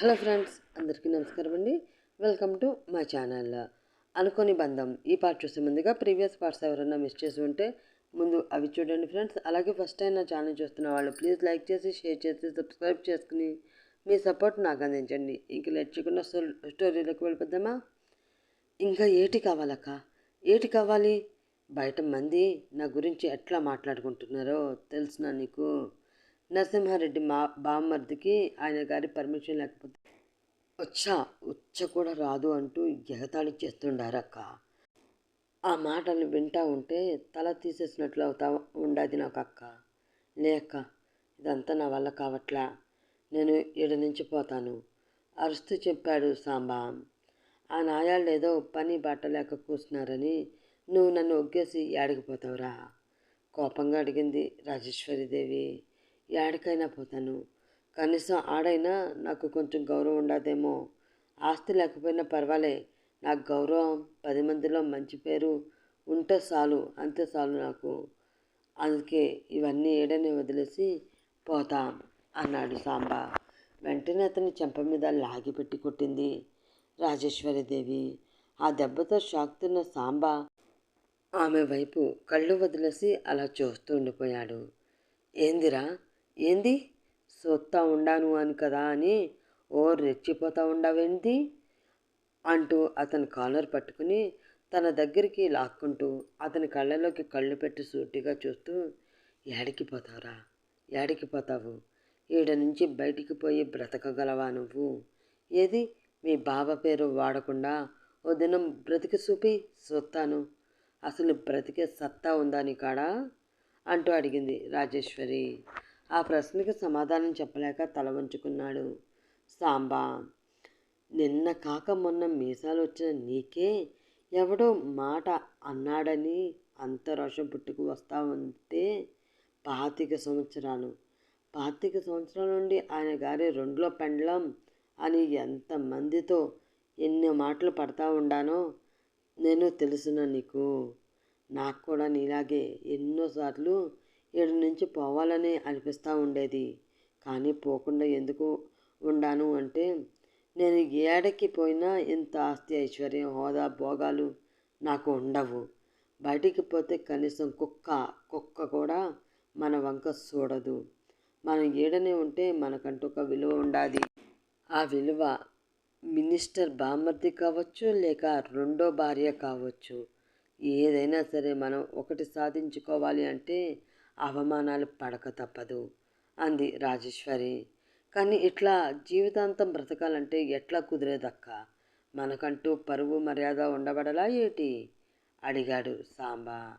Hello friends అందరికీ నమస్కారం అండి. వెల్కమ్ టు మా ఛానల్. అనుకోని బంధం. ఈ పార్ట్ చూసే ముందుగా ప్రీవియస్ పార్ట్స్ ఎవరైనా మిస్ చేసి ఉంటే ముందు అవి చూడండి ఫ్రెండ్స్. అలాగే ఫస్ట్ టైం నా ఛానల్ చూస్తున్న వాళ్ళు ప్లీజ్ లైక్ చేసి షేర్ చేసి సబ్స్క్రైబ్ చేసుకుని మీ సపోర్ట్ నాకు అందించండి. ఇంక లేట్ చేయకుండా స్టోరీలోకి వెళ్ళిపోద్దామా? ఇంకా ఏటి కావాలక్క? ఏటి కావాలి? బయట మంది నా గురించి ఎట్లా మాట్లాడుకుంటున్నారో తెలుసునా నీకు? నరసింహారెడ్డి మా బామ్మర్దికి ఆయన గారి పర్మిషన్ లేకపోతే వచ్చా ఉచ్చ కూడా రాదు అంటూ ఎగతాళి చేస్తుండారక్క. ఆ మాటలు వింటా ఉంటే తల తీసేసినట్లు అవుతా ఉండాది నాకు అక్క లే అక్క ఇదంతా నా వల్ల కావట్లా? నేను ఈడ నుంచి పోతాను. అరుస్తూ చెప్పాడు సాంబా. ఆ నాయాళ్ళు ఏదో పని బట్టలేక కూర్చున్నారని నువ్వు నన్ను ఒగ్గేసి ఏడగిపోతావురా కోపంగా అడిగింది రాజేశ్వరీదేవి. యాడికైనా పోతాను. కనీసం ఆడైనా నాకు కొంచెం గౌరవం ఉండదేమో. ఆస్తి లేకపోయినా పర్వాలే. నాకు గౌరవం పది మందిలో మంచి పేరు ఉంటే చాలు అంతే చాలు నాకు. అందుకే ఇవన్నీ ఏడనే వదిలేసి పోతాం అన్నాడు సాంబ. వెంటనే అతని చెంప మీద లాగి పెట్టి కొట్టింది రాజేశ్వరిదేవి ఆ దెబ్బతో షాక్ తిన్న ఆమె వైపు కళ్ళు వదిలేసి అలా చూస్తూ ఉండిపోయాడు. ఏందిరా? ఏంది? సొత్తా ఉండాను అని కదా అని. ఓ రెచ్చిపోతా ఉండవేంది అంటూ అతని కాలర్ పట్టుకుని తన దగ్గరికి లాక్కుంటూ అతని కళ్ళలోకి కళ్ళు పెట్టి సూటిగా చూస్తూ ఏడికి పోతావురా? ఏడికి పోతావు? ఈడ నుంచి బయటికి పోయి బ్రతకగలవా నువ్వు? ఏది? మీ బావ పేరు వాడకుండా ఓ దినం బ్రతికి చూపి చూస్తాను అసలు బ్రతికే సత్తా ఉందా నీ కాడా? అంటూ అడిగింది రాజేశ్వరి. ఆ ప్రశ్నకు సమాధానం చెప్పలేక తల వంచుకున్నాడు. సాంబా నిన్న కాక మొన్న మీసాలు వచ్చిన నీకే ఎవడో మాట అన్నాడని అంత రోషం పుట్టుకు వస్తా ఉంటే పాతిక సంవత్సరాలు. పాతిక సంవత్సరాల నుండి ఆయన గారి రెండులో పెండ్లం అని ఎంతమందితో ఎన్ని మాటలు పడతా ఉండానో నేను తెలుసునా నీకు. నాకు కూడా నీలాగే ఎన్నోసార్లు ఈడ నుంచి పోవాలని అనిపిస్తూ ఉండేది. కానీ పోకుండా ఎందుకు ఉండాను అంటే నేను ఏడకి పోయినా ఇంత ఆస్తి ఐశ్వర్యం హోదా భోగాలు నాకు ఉండవు. బయటికి పోతే కనీసం కుక్క కుక్క కూడా మన వంక చూడదు మనం ఏడనే ఉంటే మనకంటూ ఒక విలువ ఉండాలి ఆ విలువ మినిస్టర్ బామర్ది కావచ్చు లేక రెండో భార్య కావచ్చు. ఏదైనా సరే మనం ఒకటి సాధించుకోవాలి అంటే అవమానాలు పడక తప్పదు అంది రాజేశ్వరి. కానీ ఇట్లా జీవితాంతం బ్రతకాలంటే ఎట్లా కుదిరేదక్క? మనకంటూ పరువు మర్యాద ఉండబడలా ఏటి? అడిగాడు సాంబా.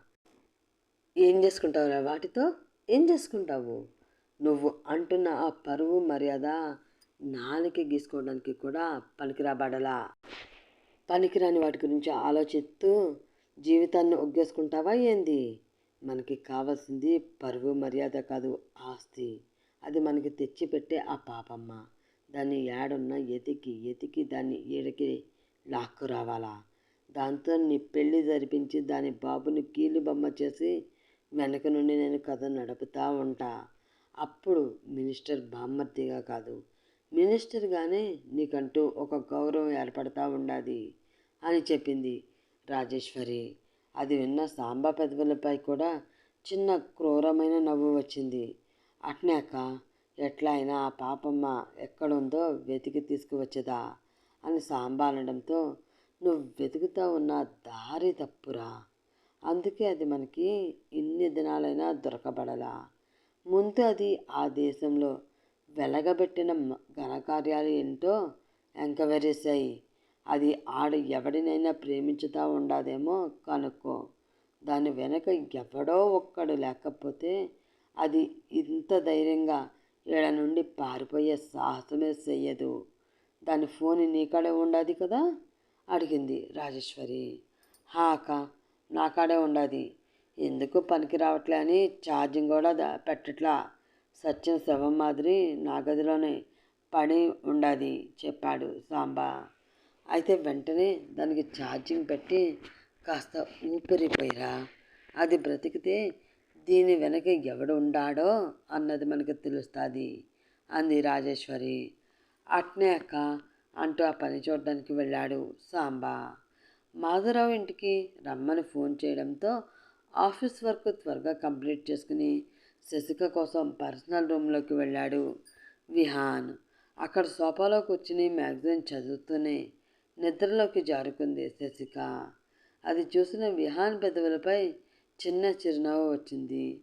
ఏం చేసుకుంటావురా వాటితో? ఏం చేసుకుంటావు? నువ్వు అంటున్న ఆ పరువు మర్యాద నాలుక గీసుకోవడానికి కూడా పనికిరాబడలా? పనికిరాని వాటి గురించి ఆలోచిస్తూ జీవితాన్ని ఒగ్గేసుకుంటావా ఏంది? మనకి కావాల్సింది పరువు మర్యాద కాదు ఆస్తి. అది మనకి తెచ్చిపెట్టే ఆ పాపమ్మ. దాన్ని ఏడున్నా ఎతికి ఎతికి దాన్ని ఈడకి లాక్కు రావాలా? దాంతో నీ పెళ్ళి జరిపించి దాని బాబుని కీలు బొమ్మ చేసి వెనక నుండి నేను కథ నడుపుతూ ఉంటా. అప్పుడు మినిస్టర్ బామ్మర్తిగా కాదు. మినిస్టర్గానే నీకంటూ ఒక గౌరవం ఏర్పడతా ఉండాది అని చెప్పింది రాజేశ్వరి. అది విన్న సాంబా పెదవులపై కూడా చిన్న క్రూరమైన నవ్వు వచ్చింది. అట్నాక ఎట్లా అయినా ఆ పాపమ్మ ఎక్కడుందో వెతికి తీసుకువచ్చదా అని సాంబా అనడంతో నువ్వు వెతుకుతా ఉన్న దారి తప్పురా. అందుకే అది మనకి ఇన్ని దినాలైనా దొరకబడలా. ముందు అది ఆ దేశంలో వెలగబెట్టిన ఘనకార్యాలు ఏంటో ఎంక్వైరీస్ అయ్యి అది ఆడ ఎవడినైనా ప్రేమించుతా ఉండదేమో కనుక్కో. దాని వెనక ఎవడో ఒక్కడు లేకపోతే అది ఇంత ధైర్యంగా ఈడ నుండి పారిపోయే సాహసమే చెయ్యదు. దాని ఫోన్ నీకాడే ఉండదు కదా? అడిగింది రాజేశ్వరి. హా నాకాడే నా ఉండదు. ఎందుకు పనికి రావట్లే అని ఛార్జింగ్ కూడా పెట్టట్లా. సత్యం శవం మాదిరి నా గదిలోనే పడి ఉండాది చెప్పాడు సాంబా. అయితే వెంటనే దానికి ఛార్జింగ్ పెట్టి కాస్త ఊపిరిపోయిరా. అది బ్రతికితే దీని వెనక ఎవడు ఉండాడో అన్నది మనకు తెలుస్తుంది అంది రాజేశ్వరి. అట్నే అక్క అంటూ ఆ పని చూడడానికి వెళ్ళాడు సాంబా. మాధవరావు ఇంటికి రమ్మని ఫోన్ చేయడంతో ఆఫీస్ వర్క్ త్వరగా కంప్లీట్ చేసుకుని శశిక కోసం పర్సనల్ రూమ్లోకి వెళ్ళాడు విహాన్. అక్కడ సోఫాలో కూర్చుని మ్యాగజైన్ చదువుతూనే నిద్రలోకి జారుకుంది శశిక. అది చూసిన విహాన్ పెదవులపై చిన్న చిరునవ్వు వచ్చింది.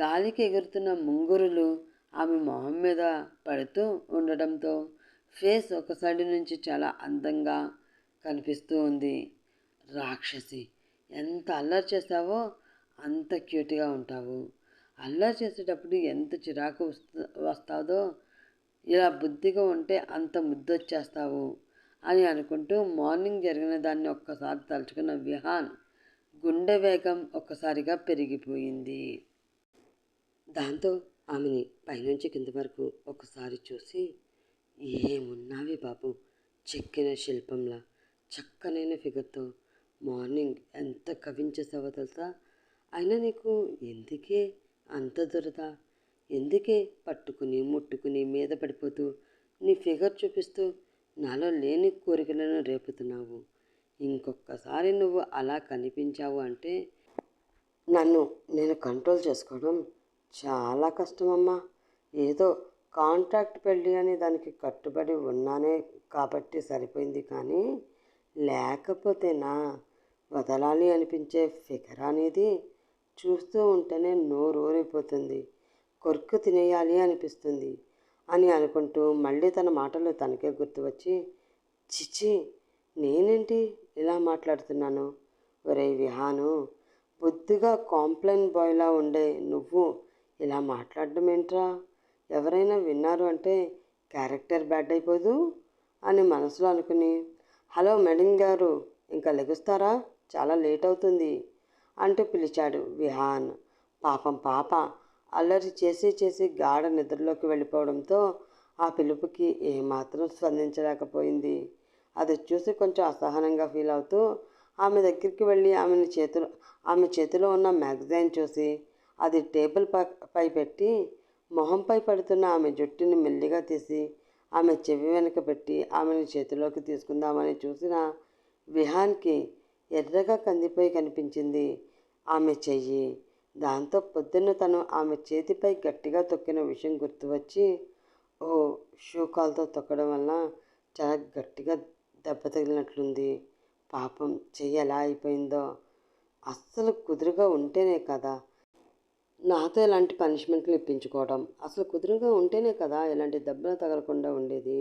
గాలికి ఎగురుతున్న ముంగురులు ఆమె మొహం మీద పడుతూ ఉండడంతో ఫేస్ ఒక సైడ్ నుంచి చాలా అందంగా కనిపిస్తూ ఉంది. రాక్షసి ఎంత అల్లరి చేస్తావో అంత క్యూట్గా ఉంటావు. అల్లరి చేసేటప్పుడు ఎంత చిరాకు వస్తుందో ఇలా బుద్ధిగా ఉంటే అంత ముద్దొచ్చేస్తావు. అని అనుకుంటూ మార్నింగ్ జరిగిన దాన్ని ఒక్కసారి తలుచుకున్న విహాన్ గుండె వేగం ఒక్కసారిగా పెరిగిపోయింది. దాంతో ఆమెని పైనుంచి కింద వరకు ఒకసారి చూసి ఏమున్నావి బాబు? చెక్కిన శిల్పంలా చక్కనైన ఫిగర్తో మార్నింగ్ ఎంత కవించేసావో తెలుసా? అయినా నీకు ఎందుకే అంత దురద? ఎందుకే పట్టుకుని ముట్టుకుని మీద పడిపోతూ నీ ఫిగర్ చూపిస్తూ నాలో లేని కోరికలను రేపుతున్నావు. ఇంకొకసారి నువ్వు అలా కనిపించావు అంటే నన్ను నేను కంట్రోల్ చేసుకోవడం చాలా కష్టమమ్మా. ఏదో కాంట్రాక్ట్ పెళ్ళి అని దానికి కట్టుబడి ఉన్నానే కాబట్టి సరిపోయింది కానీ లేకపోతేనా వదలాలి అనిపించే ఫిగర్ అనేది చూస్తూ ఉంటేనే నోరూరిపోతుంది కొరుకు తినేయాలి అనిపిస్తుంది. అని అనుకుంటూ మళ్ళీ తన మాటలు తనకే గుర్తు వచ్చి చిచి నేనేంటి ఇలా మాట్లాడుతున్నాను? ఒరే విహాను బొద్దుగా కాంప్లైన్ బాయ్లా ఉండే నువ్వు ఇలా మాట్లాడడం ఏంట్రా? ఎవరైనా విన్నారు అంటే క్యారెక్టర్ బ్యాడ్ అయిపోదు అని మనసులో అనుకుని హలో మేడం గారు ఇంకా లెగుస్తారా? చాలా లేట్ అవుతుంది అంటూ పిలిచాడు విహాన్. పాపం పాప అల్లరి చేసి చేసి గాఢ నిద్రలోకి వెళ్ళిపోవడంతో ఆ పిలుపుకి ఏమాత్రం స్పందించలేకపోయింది. అది చూసి కొంచెం అసహనంగా ఫీల్ అవుతూ ఆమె దగ్గరికి వెళ్ళి ఆమెను చేతిలో ఆమె చేతిలో ఉన్న మ్యాగజైన్ చూసి అది టేబుల్ పై పెట్టి మొహంపై పడుతున్న ఆమె జుట్టుని మెల్లిగా తీసి ఆమె చెవి వెనుక పెట్టి ఆమెను చేతిలోకి తీసుకుందామని చూసిన విహాన్కి ఎర్రగా కందిపోయి కనిపించింది ఆమె చెయ్యి. దాంతో పొద్దున్న తను ఆమె చేతిపై గట్టిగా తొక్కిన విషయం గుర్తువచ్చి ఓ షూ కాల్తో తొక్కడం వల్ల చాలా గట్టిగా దెబ్బ తగిలినట్లుంది. పాపం చెయ్యి ఎలా అయిపోయిందో. అస్సలు కుదురుగా ఉంటేనే కదా నాతో ఎలాంటి పనిష్మెంట్లు ఇప్పించుకోవడం అసలు కుదురుగా ఉంటేనే కదా ఎలాంటి దెబ్బలు తగలకుండా ఉండేది.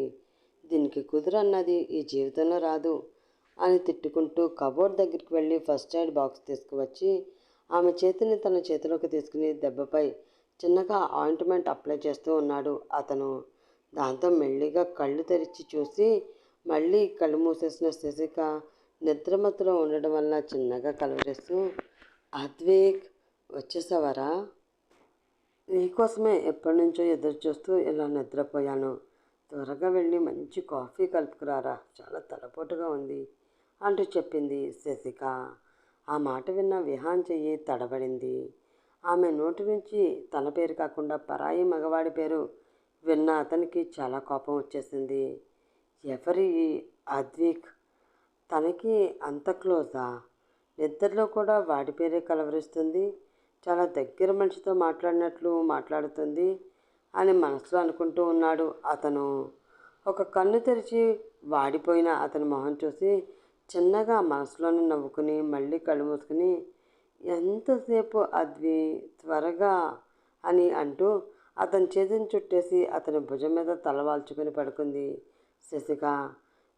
దీనికి కుదురు అన్నది ఈ జీవితంలో రాదు అని తిట్టుకుంటూ కబోర్డ్ దగ్గరికి వెళ్ళి ఫస్ట్ ఎయిడ్ బాక్స్ తీసుకువచ్చి ఆమె చేతిని తన చేతిలోకి తీసుకుని దెబ్బపై చిన్నగా ఆయింట్మెంట్ అప్లై చేస్తూ ఉన్నాడు. అతను దాంతో మెల్లిగా కళ్ళు తెరిచి చూసి మళ్ళీ కళ్ళు మూసేసిన శశిక నిద్రమత్తులో ఉండడం వల్ల చిన్నగా కలవరేస్తూ అద్వేక్ వచ్చేసావరా? నీకోసమే ఎప్పటి నుంచో ఎదురు చూస్తూ ఇలా నిద్రపోయాను. త్వరగా వెళ్ళి మంచి కాఫీ కలుపుకురారా. చాలా తలపోటుగా ఉంది అంటూ చెప్పింది శశిక. ఆ మాట విన్న విహాన్ చెయ్యి తడబడింది. ఆమె నోటి నుంచి తన పేరు కాకుండా పరాయి మగవాడి పేరు విన్న అతనికి చాలా కోపం వచ్చేసింది. ఎవరి అద్విక్? తనకి అంత క్లోజా? నిద్రలో కూడా వాడి పేరే కలవరిస్తుంది. చాలా దగ్గర మనిషితో మాట్లాడినట్లు మాట్లాడుతుంది అని మనసులో అనుకుంటూ ఉన్నాడు అతను. ఒక కన్ను తెరిచి వాడిపోయిన అతని మొహం చూసి చిన్నగా మనసులోనే నవ్వుకుని మళ్ళీ కళ్ళు మూసుకుని ఎంతసేపు అద్వి త్వరగా అని అంటూ అతని చేతిని చుట్టేసి అతని భుజం మీద తలవాల్చుకొని పడుకుంది. శశిక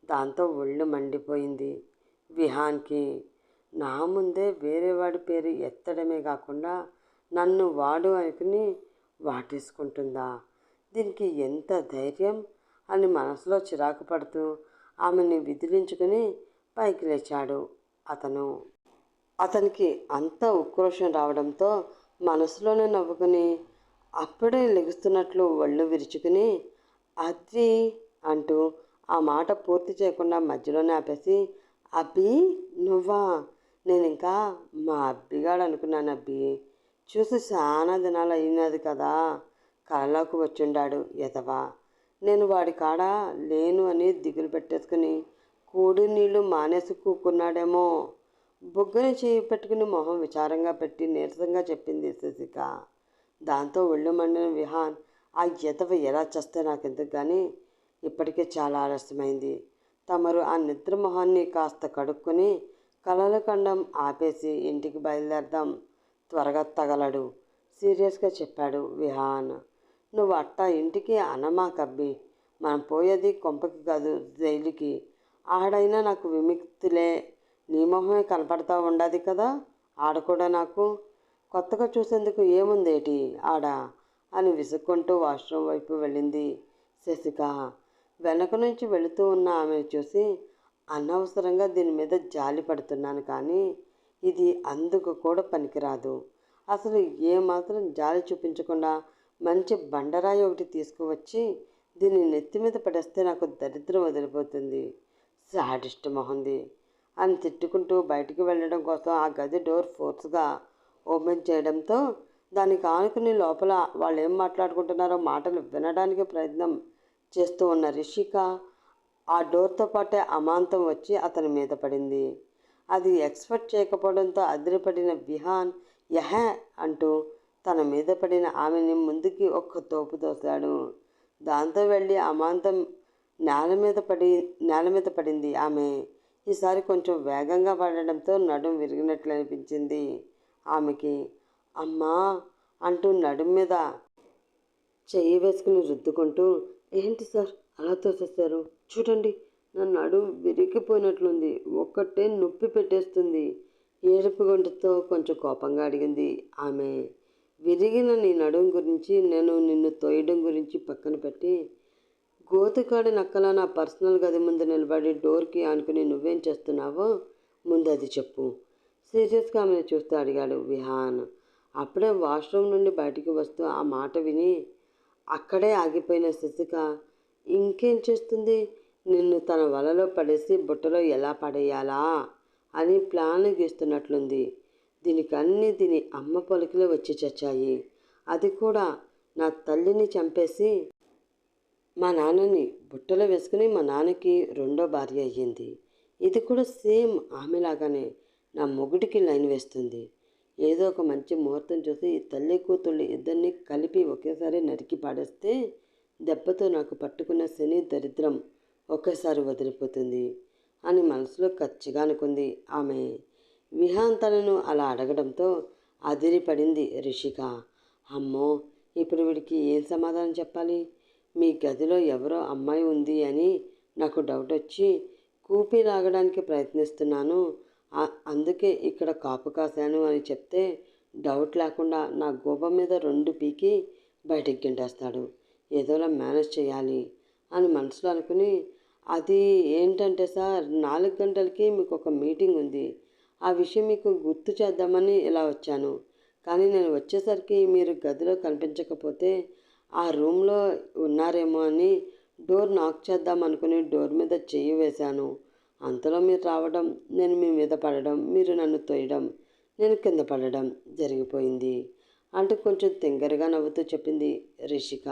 దాంతో ఒళ్ళు మండిపోయింది. విహాన్కి నా ముందే వేరే వాడి పేరు ఎత్తడమే కాకుండా నన్ను వాడు అనుకుని వాటేసుకుంటుందా? దీనికి ఎంత ధైర్యం? అని మనసులో చిరాకు పడుతూ ఆమెని విదిలించుకుని పైకి లేచాడు. అతను అతనికి అంత ఉక్రోషం రావడంతో మనసులోనే నవ్వుకుని అప్పుడే లెగుస్తున్నట్లు ఒళ్ళు విరుచుకుని అది అంటూ ఆ మాట పూర్తి చేయకుండా మధ్యలోనే ఆపేసి అబ్బి నువ్వా? నేను ఇంకా మా అబ్బిగాడు అనుకున్నాను అబ్బి. చూసి చాలా దినాలు అయినది కదా. కళలోకి వచ్చిండాడు ఎదవా నేను వాడి కాడ లేను అని దిగులు పెట్టేసుకుని కూడి నీళ్ళు మానేసి కూకున్నాడేమో. బొగ్గని చేయి పెట్టుకుని మొహం విచారంగా పెట్టి నీరసంగా చెప్పింది శశిక. దాంతో ఒళ్ళు మండిన విహాన్ ఆ ఎతవ ఎలా చేస్తే నాకెందుకు కానీ ఇప్పటికే చాలా ఆలస్యమైంది. తమరు ఆ నిద్ర మొహాన్ని కాస్త కడుక్కొని కలల కండం ఆపేసి ఇంటికి బయలుదేరదాం. త్వరగా తగలడు సీరియస్గా చెప్పాడు విహాన్. నువ్వు అట్టా ఇంటికి అనమా కబ్బి. మనం పోయేది కొంపకి కాదు జైలుకి. ఆడైనా నాకు విముక్తులే నీ మొహమే కనపడతా ఉండదు కదా ఆడ కూడా నాకు. కొత్తగా చూసేందుకు ఏముందేటి ఆడ? అని విసుక్కుంటూ వాష్రూమ్ వైపు వెళ్ళింది శశిక. వెనక నుంచి వెళుతూ ఉన్న ఆమెను చూసి అనవసరంగా దీని మీద జాలి పడుతున్నాను కానీ ఇది అందుకు కూడా పనికిరాదు. అసలు ఏమాత్రం జాలి చూపించకుండా మంచి బండరాయి ఒకటి తీసుకువచ్చి దీన్ని నెత్తి మీద పడేస్తే నాకు దరిద్రం వదిలిపోతుంది. సాడిస్ట్ మొహంది అని తిట్టుకుంటూ బయటికి వెళ్ళడం కోసం ఆ గది డోర్ ఫోర్స్గా ఓపెన్ చేయడంతో దానికి ఆనుకుని లోపల వాళ్ళు ఏం మాట్లాడుకుంటున్నారో మాటలు వినడానికి ప్రయత్నం చేస్తూ ఉన్న రిషిక ఆ డోర్తో పాటే అమాంతం వచ్చి అతని మీద పడింది. అది ఎక్స్పెక్ట్ చేయకపోవడంతో అదిరిపడిన విహాన్ యహ అంటూ తన మీద పడిన ఆమెని ముందుకి ఒక్క తోపు తోశాడు. దాంతో వెళ్ళి అమాంతం నేల మీద పడి నేల మీద పడింది. ఆమె ఈసారి కొంచెం వేగంగా పడడంతో నడుం విరిగినట్లు అనిపించింది. ఆమెకి అమ్మా అంటూ నడుం మీద చెయ్యి వేసుకుని రుద్దుకుంటూ ఏంటి సార్ అలా తోసేస్తారు చూడండి నా నడుం విరిగిపోయినట్లుంది. ఒక్కటే నొప్పి పెట్టేస్తుంది. ఏడుపు గొంతుతో కొంచెం కోపంగా అడిగింది. ఆమె విరిగిన నీ నడుం గురించి నేను నిన్ను తోయడం గురించి పక్కన పెట్టి గోతికాడి నక్కల నా పర్సనల్ గది ముందు నిలబడి డోర్కి ఆనుకుని నువ్వేం చేస్తున్నావో ముందు అది చెప్పు. సీరియస్గా ఆమెను చూస్తూ అడిగాడు విహాన్. అప్పుడే వాష్రూమ్ నుండి బయటికి వస్తూ ఆ మాట విని అక్కడే ఆగిపోయిన శశిక ఇంకేం చేస్తుంది? నిన్ను తన వలలో పడేసి బుట్టలో ఎలా పడేయాలా? అని ప్లాన్ గీస్తున్నట్లుంది. దీనికన్నీ దీని అమ్మ పలుకులు వచ్చి చచ్చాయి. అది కూడా నా తల్లిని చంపేసి మా నాన్నని బుట్టలో వేసుకుని మా నాన్నకి రెండో భార్య అయ్యింది. ఇది కూడా సేమ్ ఆమెలాగానే నా మొగుడికి లైన్ వేస్తుంది. ఏదో ఒక మంచి ముహూర్తం చూసి ఈ తల్లి కూతుళ్ళు ఇద్దరిని కలిపి ఒకేసారి నరికి పాడేస్తే దెబ్బతో నాకు పట్టుకున్న శని దరిద్రం ఒకేసారి వదిలిపోతుంది అని మనసులో ఖచ్చిగా అనుకుంది ఆమె. విహాంతలను అలా అడగడంతో అదిరిపడింది రిషిక. అమ్మో ఇప్పుడు వీడికి ఏం సమాధానం చెప్పాలి? మీ గదిలో ఎవరో అమ్మాయి ఉంది అని నాకు డౌట్ వచ్చి కూపి లాగడానికి ప్రయత్నిస్తున్నాను. అందుకే ఇక్కడ కాపు కాశాను అని చెప్తే డౌట్ లేకుండా నా గోపం మీద రెండు పీకి బయటికి గింటేస్తాడు. ఏదోలా మేనేజ్ చేయాలి అని మనసులో అనుకుని అది ఏంటంటే సార్ నాలుగు గంటలకి మీకు ఒక మీటింగ్ ఉంది. ఆ విషయం మీకు గుర్తు చేద్దామని ఇలా వచ్చాను. కానీ నేను వచ్చేసరికి మీరు గదిలో కనిపించకపోతే ఆ రూమ్లో ఉన్నారేమో అని డోర్ నాక్ చేద్దాం అనుకుని డోర్ మీద చెయ్యి వేశాను. అంతలో మీరు రావడం నేను మీ మీద పడడం మీరు నన్ను తోయడం నేను కింద పడడం జరిగిపోయింది. అంటూ కొంచెం తింగరగా నవ్వుతూ చెప్పింది రిషిక.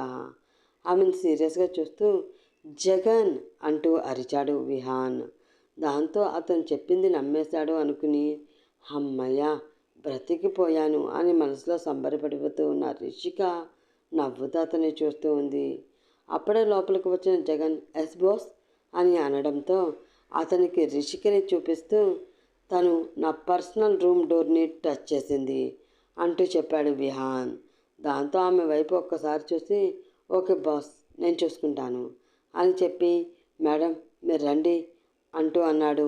ఆమెను సీరియస్గా చూస్తూ జగన్ అంటూ అరిచాడు విహాన్. దాంతో అతను చెప్పింది నమ్మేశాడు అనుకుని అమ్మయ్య బ్రతికిపోయాను అని మనసులో సంబరపడిపోతూ ఉన్న రిషిక నవ్వుతూ అతన్ని చూస్తూ ఉంది. అప్పుడే లోపలికి వచ్చిన జగన్ ఎస్ బాస్ అని అనడంతో అతనికి రిషికని చూపిస్తూ తను నా పర్సనల్ రూమ్ డోర్ని టచ్ చేసింది అంటూ చెప్పాడు విహాన్. దాంతో ఆమె వైపు ఒక్కసారి చూసి ఓకే బాస్ నేను చూసుకుంటాను అని చెప్పి మేడం మీరు రండి అంటూ అన్నాడు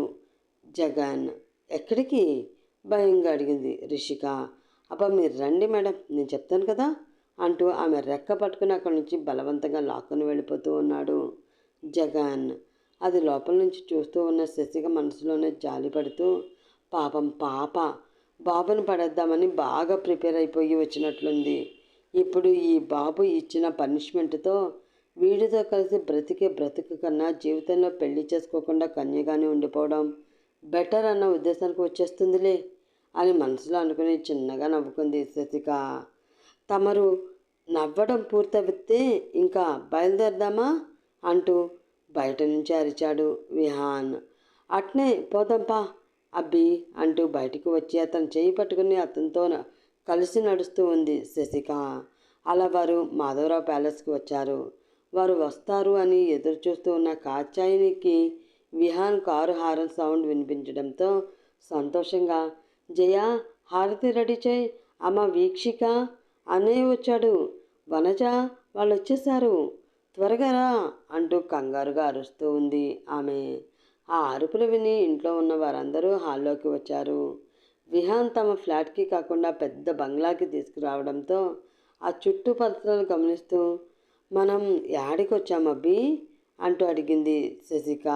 జగన్. ఎక్కడికి? భయంగా అడిగింది రిషిక. అబ్బా మీరు రండి మేడం నేను చెప్తాను కదా అంటూ ఆమె రెక్క పట్టుకుని అక్కడి నుంచి బలవంతంగా లాక్కుని వెళ్ళిపోతూ ఉన్నాడు జగన్. అది లోపల నుంచి చూస్తూ ఉన్న శశిక మనసులోనే జాలి పడుతూ పాపం పాప బాబుని పడేద్దామని బాగా ప్రిపేర్ అయిపోయి వచ్చినట్లుంది. ఇప్పుడు ఈ బాబు ఇచ్చిన పనిష్మెంట్తో వీడితో కలిసి బ్రతికే బ్రతుకు కన్నా జీవితంలో పెళ్ళి చేసుకోకుండా కన్యగానే ఉండిపోవడం బెటర్ అన్న ఉద్దేశానికి వచ్చేస్తుందిలే అని మనసులో అనుకుని చిన్నగా నవ్వుకుంది శశిక. తమరు నవ్వడం పూర్తవితే ఇంకా బయలుదేరదామా? అంటూ బయట నుంచి అరిచాడు విహాన్. అట్నే పోదాంపా అబ్బి అంటూ బయటికి వచ్చి అతను చేయి పట్టుకుని అతనితో కలిసి నడుస్తూ ఉంది శశిక. అలా వారు మాధవరావు ప్యాలెస్కి వచ్చారు. వారు వస్తారు అని ఎదురు చూస్తూ ఉన్న కాచాయినికి విహాన్ కారు హారన్ సౌండ్ వినిపించడంతో సంతోషంగా జయ హారతి రెడీ చేయి. అమ్మ వీక్షిక అన్నయ్య వచ్చాడు. వనజ వాళ్ళు వచ్చేసారు త్వరగా రా అంటూ కంగారుగా అరుస్తూ ఉంది ఆమె. ఆ అరుపులు విని ఇంట్లో ఉన్న వారందరూ హాల్లోకి వచ్చారు. విహాన్ తమ ఫ్లాట్కి కాకుండా పెద్ద బంగ్లాకి తీసుకురావడంతో ఆ చుట్టుపక్కలను గమనిస్తూ మనం యాడికి వచ్చామబ్బి అంటూ అడిగింది శశిక.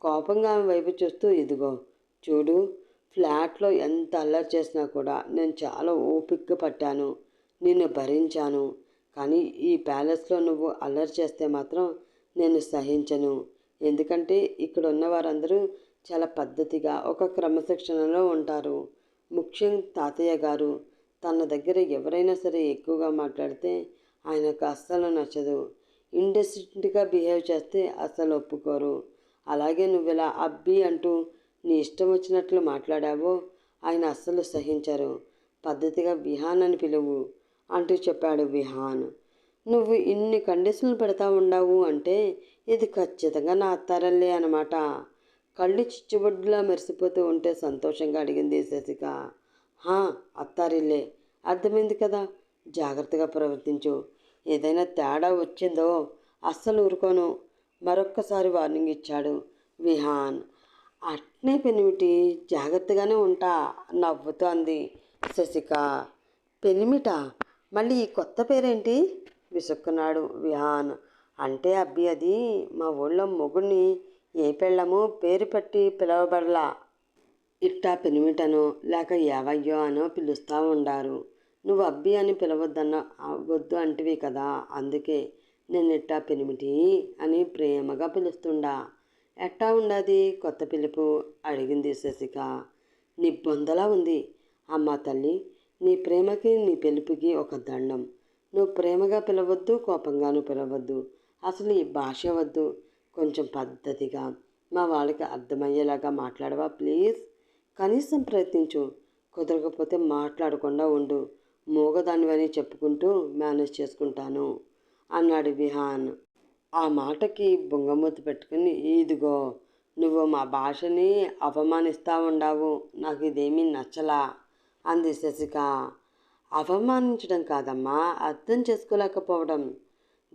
కోపంగా ఆమె వైపు చూస్తూ ఇదిగో చూడు ఫ్లాట్లో ఎంత అల్లరి చేసినా కూడా నేను చాలా ఓపిక పట్టాను. నిన్ను భరించాను. కానీ ఈ ప్యాలెస్లో నువ్వు అల్లరి చేస్తే మాత్రం నేను సహించను. ఎందుకంటే ఇక్కడ ఉన్న వారందరూ చాలా పద్ధతిగా ఒక క్రమశిక్షణలో ఉంటారు. ముఖ్యం తాతయ్య గారు. తన దగ్గర ఎవరైనా సరే ఎక్కువగా మాట్లాడితే ఆయనకు అస్సలు నచ్చదు. ఇండెసిడెంట్గా బిహేవ్ చేస్తే అస్సలు ఒప్పుకోరు. అలాగే నువ్వు ఇలా అబ్బి అంటూ నీ ఇష్టం వచ్చినట్లు మాట్లాడావో ఆయన అస్సలు సహించరు. పద్ధతిగా విహాన్ అని పిలువు. అంటూ చెప్పాడు విహాన్. నువ్వు ఇన్ని కండిషన్లు పెడతా ఉండవు అంటే ఇది ఖచ్చితంగా నా అత్తారల్లే అనమాట కళ్ళు చిచ్చుబొడ్డులా మెరిసిపోతూ ఉంటే సంతోషంగా అడిగింది శశిక. హా అత్తారిల్లే. అర్థమైంది కదా? జాగ్రత్తగా ప్రవర్తించు. ఏదైనా తేడా వచ్చిందో అస్సలు ఊరుకోను. మరొక్కసారి వార్నింగ్ ఇచ్చాడు విహాన్. అట్నే పెనిమిటి జాగ్రత్తగానే ఉంటా నవ్వుతోంది శశిక. పెనిమిటా? మళ్ళీ ఈ కొత్త పేరేంటి? విసుక్కున్నాడు విహాన్. అంటే అబ్బి అది మా ఊళ్ళో మొగుడిని ఏ పెళ్ళము పేరు పెట్టి పిలవబడలా. ఇట్టా పెనిమిటనో లేక ఏవయ్యో అనో పిలుస్తూ ఉండారు. నువ్వు అబ్బి అని పిలవద్దన్న వద్దు అంటివి కదా అందుకే నేను ఇట్టా పెనిమిటి అని ప్రేమగా పిలుస్తుండా. ఎట్టా ఉండాది కొత్త పిలుపు? అడిగింది శశిక. నీ ఉంది. అమ్మ తల్లి నీ ప్రేమకి నీ పిలుపుకి ఒక దండం. నువ్వు ప్రేమగా పిలవద్దు కోపంగాను పిలవద్దు. అసలు ఈ భాష వద్దు. కొంచెం పద్ధతిగా మా వాళ్ళకి అర్థమయ్యేలాగా మాట్లాడవా ప్లీజ్? కనీసం ప్రయత్నించు. కుదరకపోతే మాట్లాడకుండా ఉండు. మూగదానివని చెప్పుకుంటూ మేనేజ్ చేసుకుంటాను అన్నాడు విహాన్. ఆ మాటకి బొంగమూతి పెట్టుకుని ఇదిగో నువ్వు మా భాషని అవమానిస్తూ ఉండావు. నాకు ఇదేమీ నచ్చలా. అంది శశిక. అవమానించడం కాదమ్మా అర్థం చేసుకోలేకపోవడం.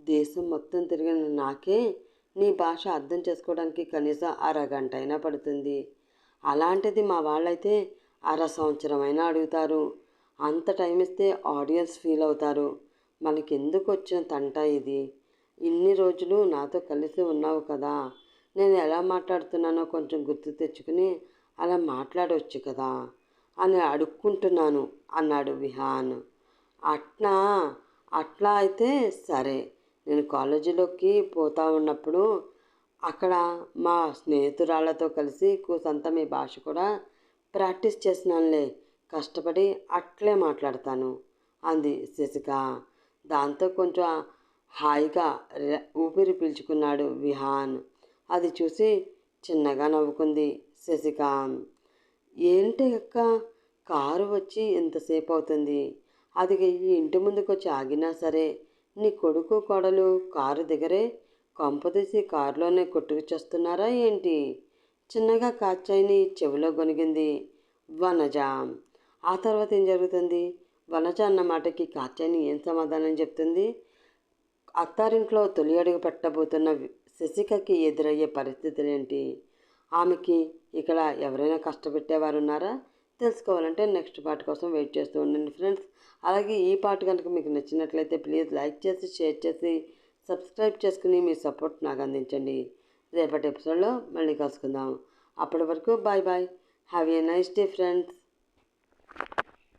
దేశం మొత్తం తిరిగిన నాకే నీ భాష అర్థం చేసుకోవడానికి కనీసం అరగంట అయినా పడుతుంది. అలాంటిది మా వాళ్ళైతే అర సంవత్సరం అయినా అడుగుతారు. అంత టైం ఇస్తే ఆడియన్స్ ఫీల్ అవుతారు. మనకెందుకు వచ్చిన తంట ఇది? ఇన్ని రోజులు నాతో కలిసి ఉన్నావు కదా. నేను ఎలా మాట్లాడుతున్నానో కొంచెం గుర్తు తెచ్చుకుని అలా మాట్లాడవచ్చు కదా. అని అడుక్కుంటున్నాను అన్నాడు విహాన్. అట్నా? అట్లా అయితే సరే. నేను కాలేజీలోకి పోతా ఉన్నప్పుడు అక్కడ మా స్నేహితురాళ్ళతో కలిసి కూసంత మీ భాష కూడా ప్రాక్టీస్ చేసినానులే. కష్టపడి అట్లే మాట్లాడతాను అంది శశిక. దాంతో కొంచెం హాయిగా ఊపిరి పీల్చుకున్నాడు విహాన్. అది చూసి చిన్నగా నవ్వుకుంది శశిక. ఏంటి అక్క? కారు వచ్చి ఎంతసేపు అవుతుంది అది ఈ ఇంటి ముందుకు వచ్చి ఆగినా సరే నీ కొడుకు కోడలు కారు దిగరే కొంపదీసి కారులోనే కొట్టుకుచేస్తున్నారా ఏంటి? చిన్నగా కాచాయిని చెవిలో గొనిగింది వనజ. ఆ తర్వాత ఏం జరుగుతుంది? వనజ అన్న మాటకి కాచాయిని ఏం సమాధానం చెప్తుంది? అత్తారింట్లో తొలి అడుగు పెట్టబోతున్న శశికకి ఎదురయ్యే పరిస్థితులు ఏంటి ఆమెకి ఇక్కడ ఎవరైనా కష్టపెట్టేవారు ఉన్నారా తెలుసుకోవాలంటే నెక్స్ట్ పార్ట్ కోసం వెయిట్ చేస్తూ ఉండండి ఫ్రెండ్స్. అలాగే ఈ పార్ట్ కనుక మీకు నచ్చినట్లయితే ప్లీజ్ లైక్ చేసి షేర్ చేసి సబ్స్క్రైబ్ చేసుకుని మీ సపోర్ట్ నాకు అందించండి. రేపటి ఎపిసోడ్లో మళ్ళీ కలుసుకుందాం. అప్పటి వరకు bye bye. Have a nice day friends